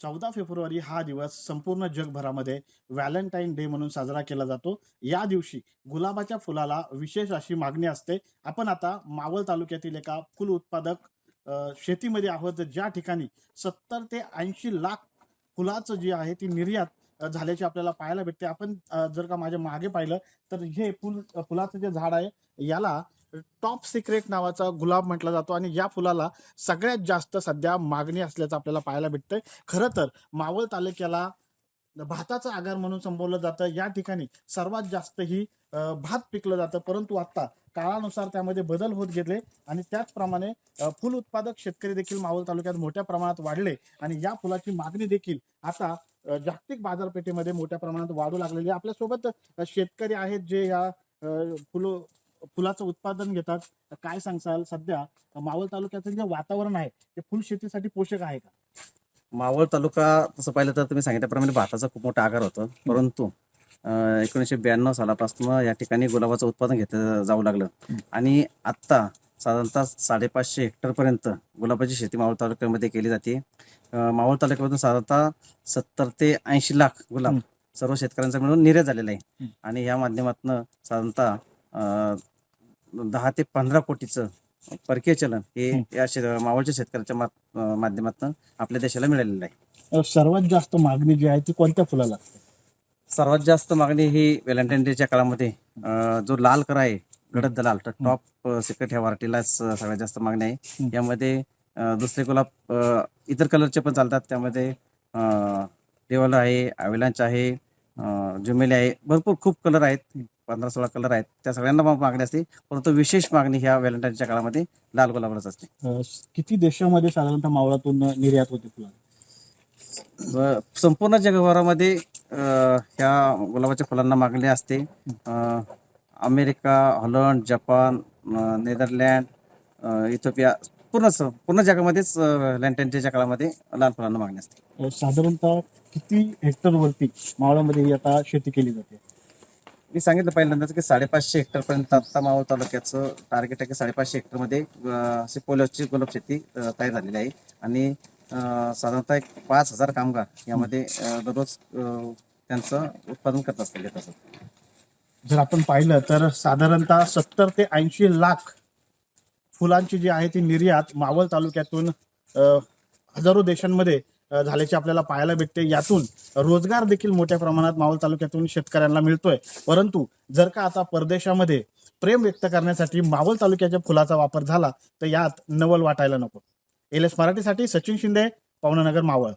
चौदा फेब्रुवारी हा दिवस संपूर्ण जगभरामध्ये व्हॅलेंटाईन डे म्हणून साजरा केला जातो. या दिवशी गुलाबाच्या फुलाला विशेष अशी मागणी असते. आपण आता मावळ तालुक्यातील एका फुल उत्पादक शेतीमध्ये आहोत. ज्या ठिकाणी सत्तर ते ऐंशी लाख फुलाचं जे आहे ती निर्यात झाल्याची आपल्याला पाहायला भेटते. आपण जर का माझ्या मागे पाहिलं तर हे फुल फुलाचं जे झाड आहे याला टॉप सिक्रेट नावाचा गुलाब म्हटला जातो आणि या फुलाला सगळ्यात जास्त सध्या मागणी असल्याचं आपल्याला पाहायला भेटतंय. खरं तर मावळ तालुक्याला भाताचा आगार म्हणून संबोधलं जातं. या ठिकाणी सर्वात जास्त ही भात पिकलं जातं. परंतु आता काळानुसार त्यामध्ये बदल होत गेले आणि त्याचप्रमाणे फुल उत्पादक शेतकरी देखील मावळ तालुक्यात मोठ्या प्रमाणात वाढले आणि या फुलाची मागणी देखील आता जागतिक बाजारपेठेमध्ये मोठ्या प्रमाणात वाढू लागलेली आहे. आपल्यासोबत शेतकरी आहेत जे या फुलं फुल फुलाचं उत्पादन घेतात. काय सांगसाल सध्या मावळ तालुक्याचं जे वातावरण आहे ते फुल शेतीसाठी पोषक आहे का? मावळ तालुका तसं पाहिलं तर तुम्ही सांगितल्याप्रमाणे भाताचा खूप मोठा आकार होतो. परंतु एकोणीसशे ब्याण्णव सालापासून या ठिकाणी गुलाबाचं उत्पादन घेतलं जाऊ लागलं. आणि आत्ता साधारणतः साडेपाचशे हेक्टरपर्यंत गुलाबाची शेती मावळ तालुक्यामध्ये केली जाते. मावळ तालुक्यामधून साधारणतः सत्तर ते ऐंशी लाख गुलाब. सर्व शेतकऱ्यांचा मिळून निर्यात झालेला आहे. आणि या माध्यमातून साधारणतः दहा ते पंधरा कोटीचं परकीय चलन हे. या शे- मावळच्या शेतकऱ्याच्या माध्यमातून आपल्या देशाला मिळालेलं आहे. अ, सर्वात जास्त मागणी जी आहे ती कोणत्या फुलाला? असते? सर्वात जास्त मागणी ही व्हॅलेंटाईन डेच्या काळामध्ये अं, जो लाल कर आहे गडद दलाल तर टॉप सिक्रेट ह्या व्हरायटीलाच सगळ्यात जास्त मागणी आहे. हं. यामध्ये अं, दुसरे गुलाब अं, इतर कलरचे पण चालतात. त्यामध्ये डेवल आहे अवेलांच आहे अं, जुमेली आहे. भरपूर खूप कलर आहेत. पंधरा सोळा कलर आहेत. त्या सगळ्यांना मग मागणी असते. परंतु विशेष मागणी ह्या व्हॅलेंटाईनच्या काळामध्ये लाल गुलाबालाच असते. अ, किती देशामध्ये साधारणतः मावळातून निर्यात होते फुला? व संपूर्ण जगभरामध्ये अं, ह्या गुलाबाच्या फुलांना मागणी असते. अं, अमेरिका हॉलंड जपान अं, नेदरलँड अं, इथिओपिया पूर्ण स- पूर्ण जगामध्येच लँटेनच्या काळामध्ये लाल फुलांना मागणी असते. साधारणतः किती हेक्टरवरती मावळामध्ये ही आता शेती केली जाते? मी सांगितलं पहिल्यांदाच की साडेपाचशे हेक्टर पर्यंत आता मावळ तालुक्याचं टार्गेट आहे की साडेपाचशे हेक्टरमध्ये मध्ये अशी पोलिओची गुलाब शेती तयार झालेली आहे. आणि साधारणतः एक पाच हजार कामगार यामध्ये दररोज त्यांचं उत्पादन करत असतील घेत असत जर आपण पाहिलं तर साधारणतः सत्तर ते ऐंशी लाख फुलांची जी आहे ती निर्यात मावळ तालुक्यातून हजारो देशांमध्ये झाल्याचे आपल्याला पाहायला भेटते. यातून रोजगार देखील मोठ्या प्रमाणात मावळ तालुक्यातून शेतकऱ्यांना मिळतोय. परंतु जर का आता परदेशामध्ये प्रेम व्यक्त करण्यासाठी मावळ तालुक्याच्या फुलाचा वापर झाला तर यात नवल वाटायला नको. एल एस मराठीसाठी सचिन शिंदे पवनानगर मावळ.